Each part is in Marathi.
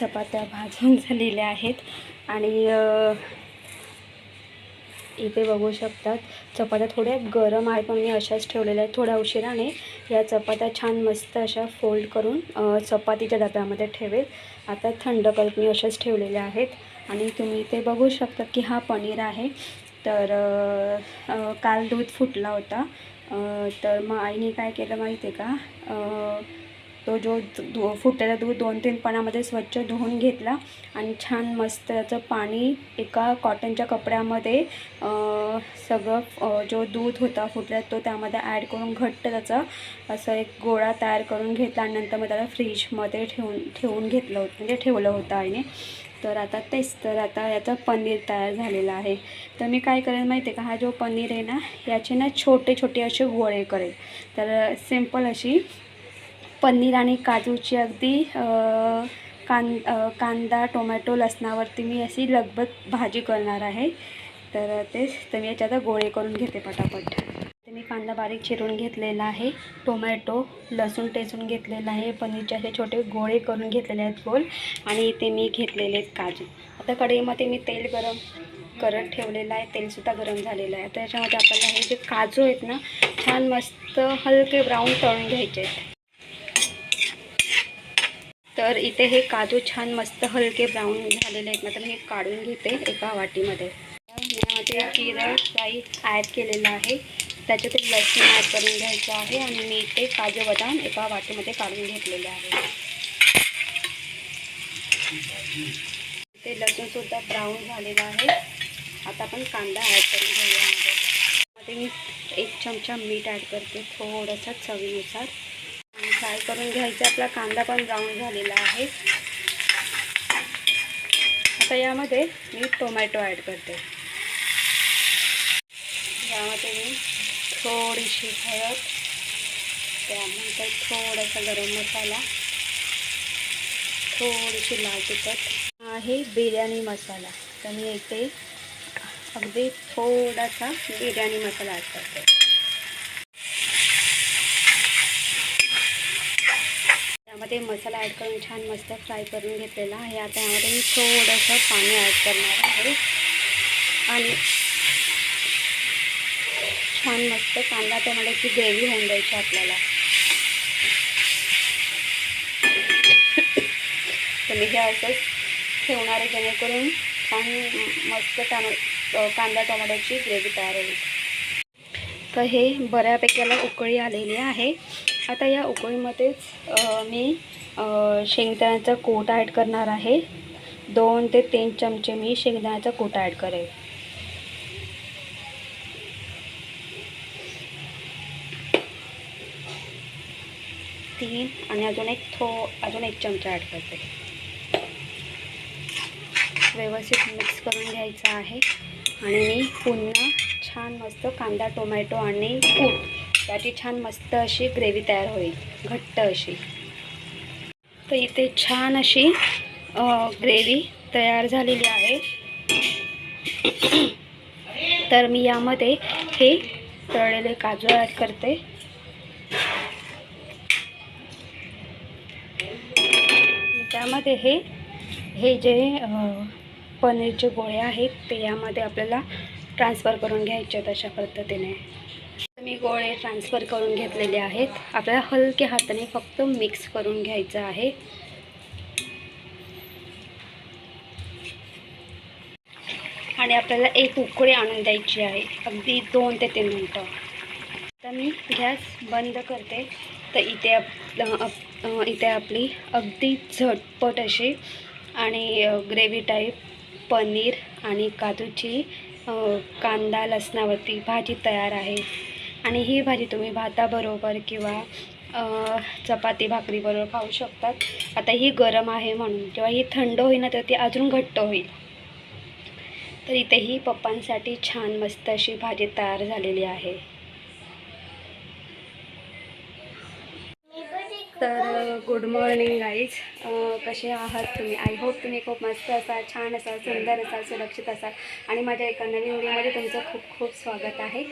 चपात्या भाजून झालेल्या आहेत. आणि इथे बघू शकतात चपात्या थोड्या गरम आहेत पण मी अशाच ठेवलेल्या आहेत. थोड्या उशिराने या चपात्या छान मस्त अशा फोल्ड करून चपातीच्या डब्यामध्ये ठेवेल. आता थंड करत मी अशाच ठेवलेल्या आहेत. आणि तुम्ही इथे बघू शकता की हा पनीर आहे. तर काल दूध फुटला होता. तर मग आईने काय केलं माहिती आहे का? आ, तो जो धु फुटलेला दूध दोन तीन पाण्यामध्ये स्वच्छ धुवून घेतला आणि छान मस्त त्याचं पाणी एका कॉटनच्या कपड्यामध्ये सगळं जो दूध होता फुटला तो त्यामध्ये ॲड करून घट्ट त्याचा असं एक गोळा तयार करून घेतला आणि नंतर मग त्याला फ्रीजमध्ये ठेवून ठेवून घेतलं होतं म्हणजे ठेवलं होतं आईने. तर आता तेच तर आता याचं पनीर तयार झालेलं आहे. तर मी काय करेन माहिती आहे का? हा जो पनीर आहे ना याचे ना छोटे छोटे असे गोळे करेल तर सिंपल अशी पनीर आणि काजूची अगदी कांद कां कांदा टोमॅटो लसणावरती मी अशी लगबग भाजी करणार आहे. तर तेच तर मी याच्यात गोळे करून घेते पटापट. तर मी कांदा बारीक चिरून घेतलेला आहे. टोमॅटो लसूण टेचून घेतलेला आहे. पनीरचे असे छोटे गोळे करून घेतलेले आहेत गोल. आणि इथे मी घेतलेले आहेत काजू. आता कढईमध्ये मी तेल गरम करत ठेवलेलं आहे. तेलसुद्धा गरम झालेलं आहे. त्याच्यामध्ये आपल्याला हे जे काजू आहेत ना छान मस्त हलके ब्राऊन तळून घ्यायचे आहेत. तर इथे हे काजू छान मस्त हलके ब्राऊन झालेले आहेत. ना तर मी हे काढून घेते एका वाटीमध्ये. यामध्ये जिरं काही ॲड केलेलं आहे. त्याच्यात एक लसूण ॲड करून घ्यायचं आहे आणि मी इथे काजू बदाम एका वाटीमध्ये काढून घेतलेले आहे. ते लसूणसुद्धा ब्राऊन झालेलं आहे. आता आपण कांदा ॲड करून घेऊया. मध्ये मी एक चमचा मीठ ॲड करते थोडंसं चवीनुसार. फ्राय करून घ्यायचा. आपला कांदा पण ब्राऊन झालेला आहे. आता यामध्ये मी टोमॅटो ॲड करते. यामध्ये मी थोडीशी हळद त्यानंतर थोडासा गरम मसाला थोडीशी लाल तिखट आहे बिर्याणी मसाला. तर मी इथे अगदी थोडासा बिर्याणी मसाला ॲड करते. यामध्ये मसाला ॲड करून छान मस्त फ्राय करून घेतलेला आहे. आता यामध्ये मी थोडंसं पाणी ॲड करणार आहे. आणि छान मस्त कांदा टोमॅटोची ग्रेव्ही होऊन द्यायची आपल्याला. तर मी हे असंच ठेवणार आहे जेणेकरून छान मस्त टॅमॅ कांदा टोमॅटोची ग्रेव्ही तयार होईल. तर हे बऱ्यापैकी याला उकळी आलेली आहे. आता या उकळीमध्येच मी शेंगदाण्याचा कोट ॲड करणार आहे. दोन ते तीन चमचे मी शेंगदाण्याचा कोट ॲड करेल. तीन आणि अजून एक थो अजून एक चमचा ॲड करते. व्यवस्थित मिक्स करून घ्यायचं आहे. आणि मी पुन्हा छान मस्त कांदा टोमॅटो आणि कूट त्याची छान मस्त अशी ग्रेव्ही तयार होईल. घट्ट अशी. तर इथे छान अशी ग्रेव्ही तयार झालेली आहे. तर मी यामध्ये हे तळलेले काजू ॲड करते. त्यामध्ये हे हे जे पनीरचे गोळे आहेत ते यामध्ये आपल्याला ट्रान्सफर करून घ्यायचे आहेत अशा पद्धतीने. मी गोळे ट्रान्सफर करून घेतलेले आहेत. आपल्याला हलक्या हाताने फक्त मिक्स करून घ्यायचं आहे. आणि आपल्याला एक उकळी आणून द्यायची आहे. अगदी दोन ते तीन मिनटं. आता मी गॅस बंद करते. तर इथे आप इथे आपली अगदी झटपट अशी आणि ग्रेव्ही टाईप पनीर आणि काजूची कांदा लसणावरती भाजी तयार आहे. आणि ही भाजी तुम्ही भाताबरोबर किंवा चपाती भाकरीबरोबर खाऊ शकतात. आता ही गरम आहे म्हणून किंवा ही थंड होईल ना तर ती अजून घट्ट होईल. तर इथेही पप्पांसाठी छान मस्त अशी भाजी तयार झालेली आहे. तर गुड मॉर्निंग गाईज कसे आहात तुम्ही? आय होप तुम्ही खूप मस्त असाल छान असाल सुंदर असाल सुरक्षित असाल. आणि माझ्या एका नवीन व्हिडिओमध्ये तुमचं खूप खूप स्वागत आहे.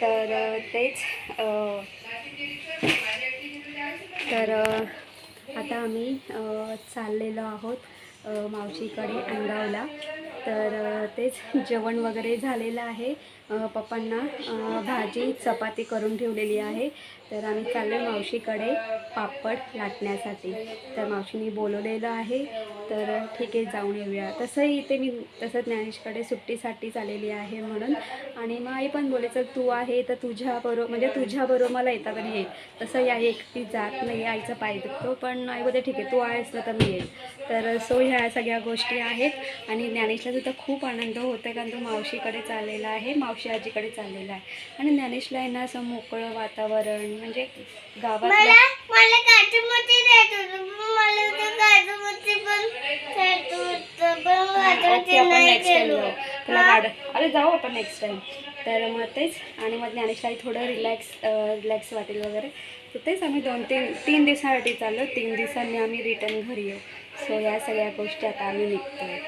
तर uh, तेच uh, तर uh, आता आम्ही चाललेलो आहोत. मावशीकडे अंगावला तर तेच जेवण वगैरे झालेलं आहे. पप्पांना भाजी चपाती करून ठेवलेली आहे. तर आम्ही चाललो मावशीकडे पापड लाटण्यासाठी. तर मावशीने बोलवलेलं आहे. तर ठीक आहे जाऊन येऊया. तसंही इथे मी तसं ज्ञानेशकडे सुट्टीसाठी आलेली आहे म्हणून. आणि मग आई पण बोले तू आहे तर तुझ्याबरोबर म्हणजे तुझ्याबरोबर मला येता तर येईल तसं या एकटी जात नाही आईचा पाय दुखतो. पण आई बोलते ठीक आहे तू आहेस ना तर मी येईल तर सो ह्या सगळ्या गोष्टी आहेत. आणि ज्ञानेशला सुद्धा खूप आनंद होतो आहे कारण तो मावशीकडे चाललेला आहे मावशी आजीकडे चाललेला आहे. आणि ज्ञानेशला आहे ना असं मोकळं वातावरण म्हणजे गावातलं मला मला काजूमती द्यायचं होतं पण मला ते काजूमती पण खायचं होतं पण माझं ओके ते आपण नाही नेक्स्ट टाइम केलं. जाऊ. तुला अरे जाऊ आपण नेक्स्ट टाइम तर मग तेच आणि मग ज्ञानेशाही थोडं रिलॅक्स रिलॅक्स वाटेल वगैरे. तर तेच आम्ही दोन तीन तीन दिवसासाठी चाललो. तीन दिवसांनी आम्ही रिटर्न घरी येऊ. सो या सगळ्या गोष्टी आता आम्ही निघतोय.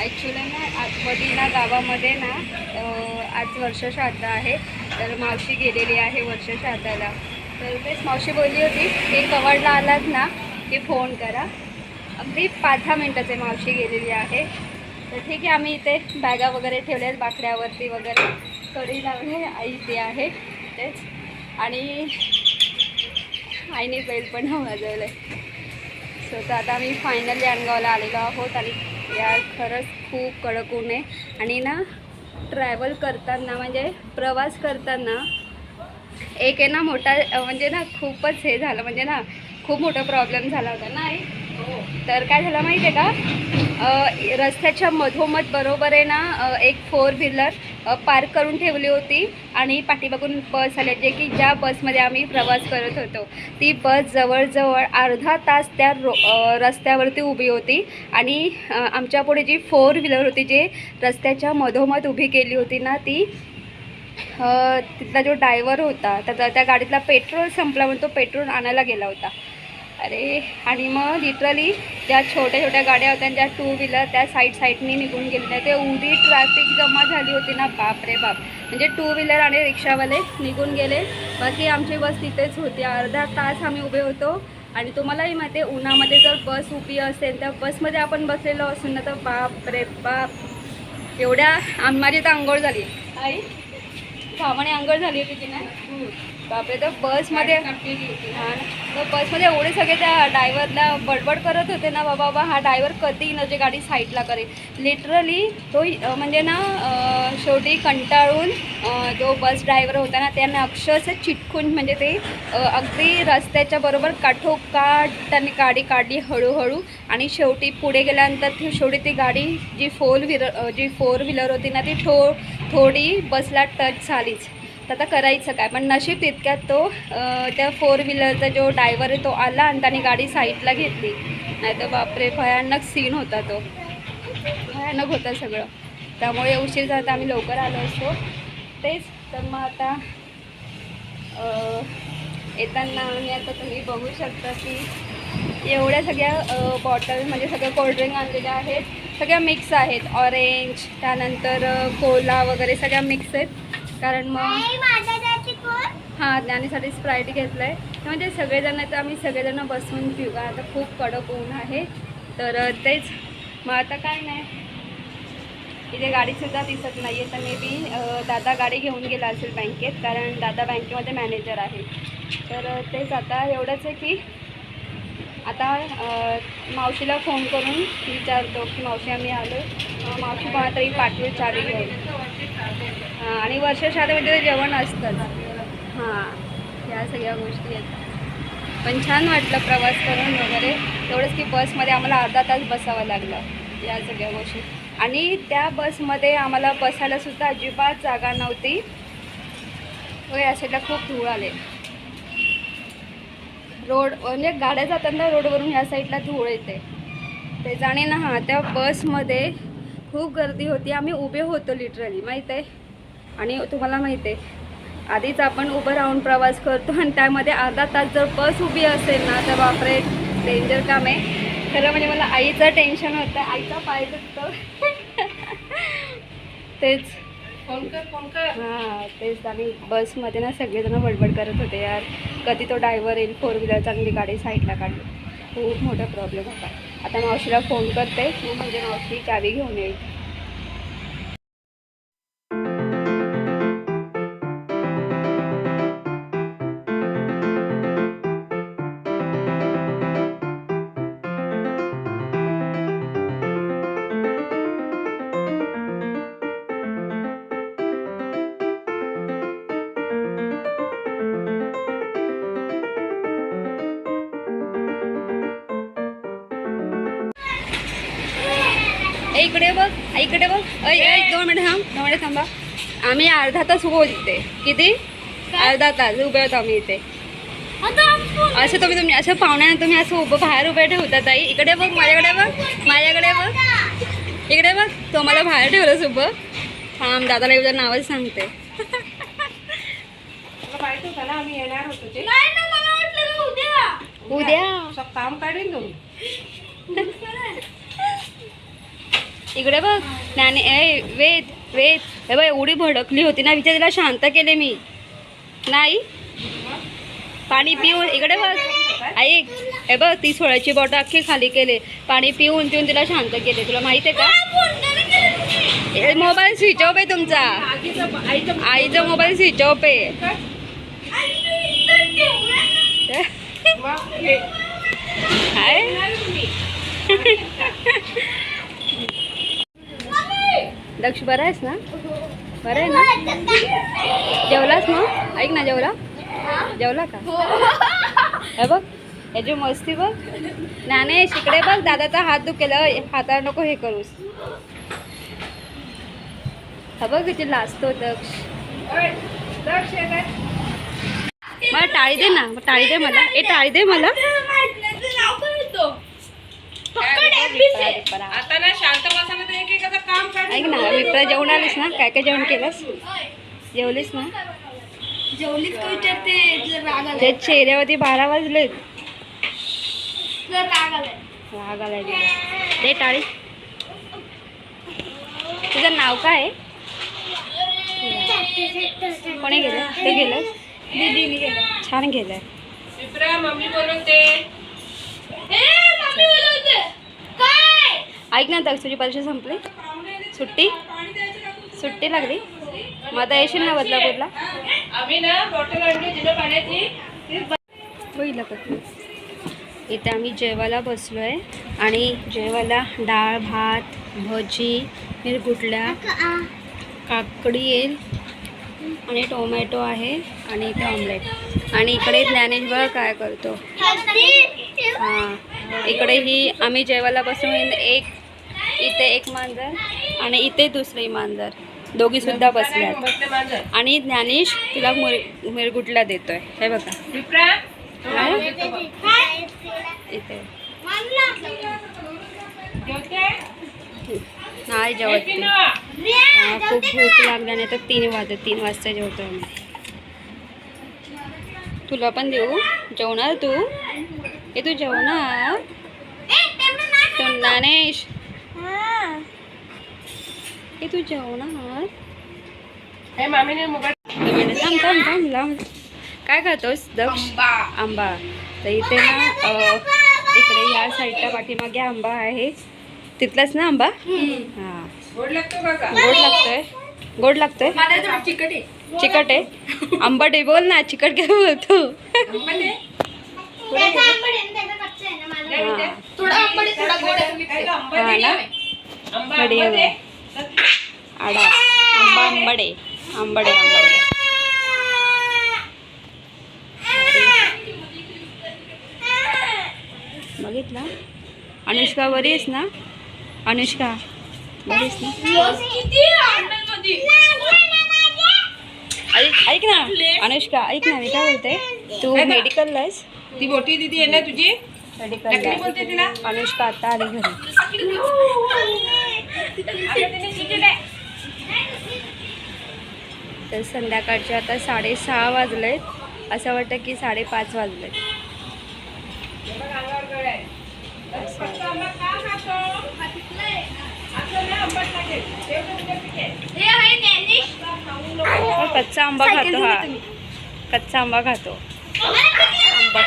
ॲक्च्युली ना आतमध्ये ना गावामध्ये ना आज वर्ष श्राद्ध आहे. तर मावशी गेलेली आहे वर्ष श्राद्धाला तर तेच मावशी बोलली होती की कवडला आलात ना की फोन करा. अगदी पाच दहा मिनटाचे मावशी गेलेली आहे. तर ठीक आहे आम्ही इथे बॅगा वगैरे ठेवल्या आहेत बाकड्यावरती वगैरे कडी लावले आई ते आहे. तेच. आणि आईने बैल पण वाजवलं आहे सो तर आता आम्ही फायनली अणगावला आलेलो आहोत आणि या खरंच खूप कडक ऊन आहे. आणि ना ट्रॅव्हल करताना म्हणजे प्रवास करताना एक आहे ना मोठा म्हणजे ना खूपच हे झालं म्हणजे ना खूप मोठा प्रॉब्लेम झाला होता ना आई? तर काय झालं माहिती आहे का? रस्त्याच्या मधोमध बरोबर आहे ना एक फोर व्हीलर पार्क करून ठेवली होती आणि पाठीमागून बस आल्या जे की ज्या बसमध्ये आम्ही प्रवास करत होतो. ती बस जवळजवळ अर्धा तास त्या रो रस्त्यावरती उभी होती आणि आमच्यापुढे आमच्या पुढे जी फोर व्हीलर होती जे रस्त्याच्या मधोमध उभी केली होती ना ती तिथला जो ड्रायव्हर होता तर त्या गाडीतला पेट्रोल संपला म्हणून तो पेट्रोल आणायला गेला होता. अरे आणि मग लिटरली ज्या छोट्या छोट्या गाड्या होत्या ज्या टू व्हीलर त्या साईड साईडनी निघून गेलेल्या ते उभी ट्रॅफिक जमा झाली होती ना बाप रे बाप. म्हणजे टू व्हीलर आणि रिक्षावाले निघून गेले. बाकी आमची बस तिथेच होती. अर्धा तास आम्ही उभे होतो. आणि तुम्हालाही माहिती आहे उन्हामध्ये जर बस उभी असेल तर बसमध्ये आपण बसलेलो असून ना तर बाप रे बाप. एवढ्या आम माझी तर आंघोळ झाली. आई घामाने आंघोळ झाली होती की नाही? बापरे तर बसमध्ये हां ना. तर बसमध्ये एवढे सगळे त्या ड्रायव्हरला बडबड करत होते ना बाबा बाबा हा ड्रायव्हर कधी न जे म्हणजे गाडी साईडला करेल. लिटरली तो म्हणजे ना शेवटी कंटाळून जो बस ड्रायव्हर होता ना त्यांना अक्षरशः चिटकून म्हणजे ते अगदी रस्त्याच्या बरोबर काठोकाठ त्यांनी गाडी काढली हळूहळू. आणि शेवटी पुढे गेल्यानंतर ती शेवटी ती गाडी जी फोर व्हीलर जी फोर व्हीलर होती ना ती थो थोडी बसला टच झालीच. तर आता करायचं काय? पण नशीब तितक्यात तो त्या फोर व्हीलरचा जो ड्रायव्हर आहे तो आला आणि त्याने गाडी साईडला घेतली. नाही तर बापरे भयानक सीन होता तो. भयानक होता सगळं. त्यामुळे उशीर झाला तर आम्ही लवकर आलो असतो. तेच तर मग आता येताना आम्ही आता तुम्ही बघू शकता की एवढ्या सगळ्या बॉटल म्हणजे सगळ्या कोल्ड्रिंक आणलेल्या आहेत. सगळ्या मिक्स आहेत. ऑरेंज त्यानंतर कोला वगैरे सगळ्या मिक्स आहेत. कारण मग? हां ज्ञानीसाठी स्प्राईट घेतलं आहे म्हणजे सगळेजण तर आम्ही सगळेजण बसून पिऊ. आता खूप कडक ऊन आहे. तर तेच. मग आता काय नाही. इथे गाडीसुद्धा दिसत नाही आहे तर मे बी दादा गाडी घेऊन गेला असेल बँकेत. कारण दादा बँकेमध्ये मॅनेजर आहे. तर तेच आता एवढंच आहे की आता मावशीला फोन करून विचारतो की मावशी आम्ही आलो मावशी कोणा तरी पाठवेल चावी घेऊन हां आणि म्हणजे ते जेवण असतंच. हां या सगळ्या गोष्टी आहेत. पण छान वाटलं प्रवास करून वगैरे. तेवढंच की बसमध्ये आम्हाला अर्धा तास बसावं लागलं या सगळ्या गोष्टी. आणि त्या बसमध्ये आम्हाला बसायला सुद्धा अजिबात जागा नव्हती. व या साईडला खूप धूळ आले. रोड म्हणजे गाड्या जाताना रोडवरून या साईडला धूळ येते. ते जाणे ना हां त्या बसमध्ये खूप गर्दी होती. आम्ही उभे होतो लिटरली माहीत आहे? आणि तुम्हाला माहीत आहे आधीच आपण उभं राहून प्रवास करतो आणि त्यामध्ये अर्धा तास जर बस उभी असेल ना तर बापरे डेंजर काम आहे. खरं म्हणजे मला आईचं टेन्शन होतं आईचा पाय दुखतो. तेच. हां तेच आणि बसमध्ये ना सगळेजण बडबड करत होते यार. कधी तो ड्रायव्हर येईल फोर व्हीलर चांगली गाडी साईडला काढली खूप मोठा प्रॉब्लेम होता. आता मावशीला फोन करते म्हणजे मावशी चावी घेऊन येईल. इकडे बघ इकडे बघ. दोन मिनिट थांब दोन मिनिट थांबा. आम्ही अर्धा तास उभो इथे. किती? अर्धा तास उभे होतो आम्ही इथे. असं तुम्ही तुम्ही असं पाहुण्यानं तुम्ही असं उभं बाहेर उभे ठेवता ताई. इकडे बघ माझ्याकडे बघ माझ्याकडे बघ. इकडे बघ तो मला बाहेर ठेवलंस उभं. थांब दादाला एवढं नावच सांगते. उद्या. काम काढीन तुम्ही. इकडे बघ. नाणे ए वेद वेद. हे बघ एवढी भडकली होती ना विचार तिला शांत केले मी. नाही? पाणी पिऊन इकडे बघ. ऐक हे बघ ती सोळ्याची बॉटल अख्खी खाली केले. पाणी पिऊन पिऊन तिला शांत केले. तुला माहिती आहे का? मोबाईल स्विच ऑफ आहे तुमचा. आईचं मोबाईल स्विच ऑफ आहे. दक्ष बरा आहेस ना? बरं आहे ना? जेवलास मग? ऐक ना जेवला? जेवला का? हे बघ याची मस्ती बघ. ज्ञानेश शिकडे बघ दादाचा हात दुखेला हाताला नको हे करूस. हा बघ किती लाजतो दक्ष. दक्ष मला टाळी दे ना टाळी दे मला. ए टाळी दे मला. आता ना शांत बसायला तर एक एकाचं काम ऐक ना मित्र जेवण आलीस ना? काय काय जेवण केलंस? जेवलीस ना? जेवलीच का विचारते राग आलाय. त्या चेहऱ्यावरती बारा वाजलेत तुला राग आलाय. राग आलाय तिला. दे टाळी. तुझं नाव काय? आहे कोणी गेलं? ते गेलं दीदीने गेलं. छान गेलंय. मित्रा मम्मी बोलवते. ऐक ना तर तुझी परीक्षा संपली. सुट्टी? सुट्टी लागली? मग आता येशील ना बदलापूरला? होईल इथे आम्ही जेवायला बसलो आहे आणि जेवायला डाळ भात भजी मिरगुटल्या काकडी येईल आणि टोमॅटो आहे आणि इथे ऑमलेट आणि इकडे ज्ञानेश बघा काय करतो? हां इकडे ही आम्ही जेवायला बसून एक इथे एक मांजर आणि इथे दुसरी मांजर. दोघी सुद्धा बसल्यात. आणि ज्ञानेश तिला मिर मिरगुटला देतोय. हे बघा. इथे. नाही जेवत खूप भूक लागल्याने तर तीन वाजत तीन वाजता जेवतो आम्ही तुला पण देऊ? जेवणार तू? हे तू जेवणार? तो ज्ञानेश. हे तू जेवणार? हे मामीने थांब थांब थांब लांब. काय खातोस? दक्ष? आंबा. तर इथे ना इकडे या साईडच्या पाठीमागे आंबा आहे. तिथलाच ना आंबा? हा. गोड लागतो का का? गोड लागतोय. गोड लागतोय? चिकट आहे. चिकट आहे? आंबट आहे बोल ना. चिकट काय बोलतो? हा. आंबा हा ना? आहे. दे. आडा. आंबा आंबडे. आंबडे आंबडे. बघितलं? अनुष्का बरी आहेस ना? अनुष्का बरी आहेस ना? ऐक ना. अनुष्का ऐक ना मी काय बोलते? तू? मेडिकलला आहेस? ती मोठी दीदी आहे ना तुझी? आहे. अनुष्का आता आली घरी. तर संध्याकाळचे आता साडेसहा वाजलेत. असं वाटतं की साडेपाच वाजलेत. कच्चा आंबा खातो हा. कच्चा आंबा खातो आंबा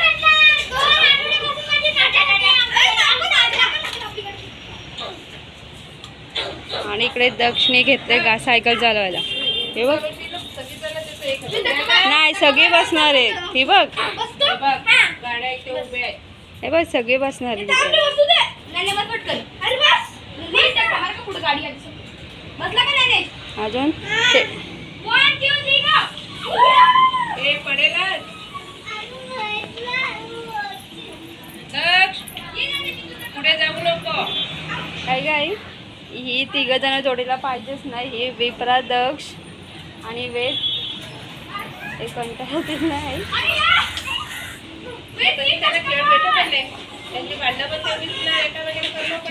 आणि इकडे दक्षने घेतले गा सायकल चालवायला. हे बघ. नाही सगळे बसणार आहेत. ही बघ. हे बघ, हे बघ सगळे बसणार आहेत अजून? पुढे जाऊ नको. काय काय ही तिघ जण जोडीला पाहिजेच नाही ही विप्रा दक्ष आणि वेद. ते कंटाळतील नाही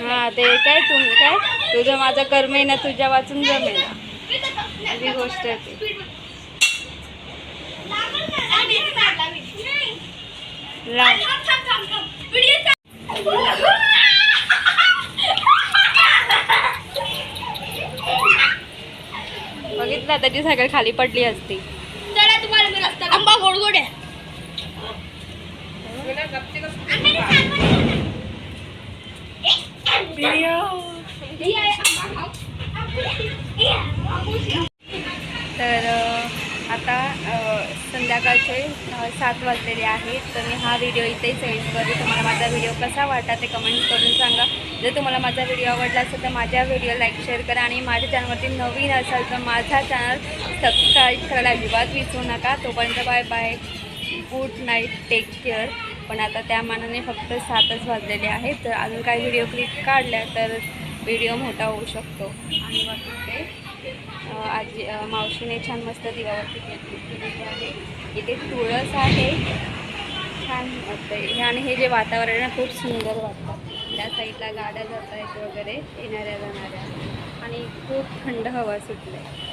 हा ते काय तुम्ही काय तुझं माझं कर्म ना तुझ्या वाचून जमेल. ही गोष्ट आहे ती. ला बघितलं त्याची सायकल खाली पडली असती. आंबा गोड गोड आहे. तर आता संध्याकाळचे सात वाजलेले आहेत. तर मी हा व्हिडिओ इथेच एंड करते. तुम्हाला माझा व्हिडिओ कसा वाटला ते कमेंट करून सांगा. जर तुम्हाला माझा व्हिडिओ आवडला असेल तर माझ्या व्हिडिओ लाईक शेअर करा आणि माझ्या चॅनलवरती नवीन असाल तर माझा चॅनल सबस्क्राईब करायला अजिबात विसरू नका. तोपर्यंत bye bye good night take care पण आता त्या मानाने फक्त सातच वाजलेले आहेत. तर अजून काही व्हिडिओ क्लिप काढल्या तर व्हिडिओ मोठा होऊ शकतो. आणि मग ते आजी मावशीने छान मस्त दिवावरती केलेली आहे इथे तुळस आहे. छान वाटतं आणि हे जे वातावरण आहे ना खूप सुंदर वाटतं. त्या साईडला गाड्या जात आहेत वगैरे येणाऱ्या जाणाऱ्या. आणि खूप थंड हवा सुटली आहे